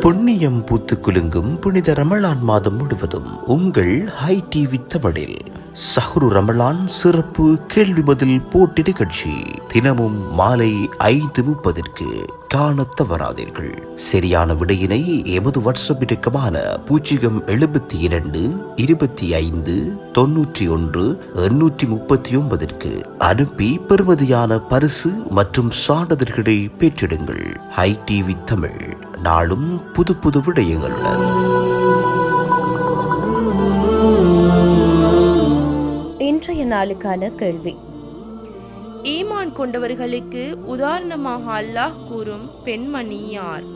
புண்ணியம் பூத்து குலுங்கும் புனித ரமலான் மாதம் முழுவதும் உங்கள் ஹை டிவி தமிழில் சஹ்ரு ரமலான் சிறப்பு கேள்வி பதில் போட்டி நிகழ்ச்சி. தினமும் மாலை ஐந்து முப்பதற்கு காண தவறாதீர்கள். சரியான விடையினை எமது வாட்ஸ்அப் இலக்கமான பூஜ்ஜியம் எழுபத்தி இரண்டு இருபத்தி ஐந்து தொன்னூற்றி ஒன்று எண்ணூற்றி முப்பத்தி ஒன்பதற்கு அனுப்பி பெறுமதியான பரிசு மற்றும் சான்றிதழ்களை பெற்றிடுங்கள். ஹை டிவி தமிழ் நாளும் புது புது விடயங்களுடன் நாளுக்கான கேள்வி. ஈமான் கொண்டவர்களுக்கு உதாரணமாக அல்லாஹ் கூறும் பெண்மணி யார்?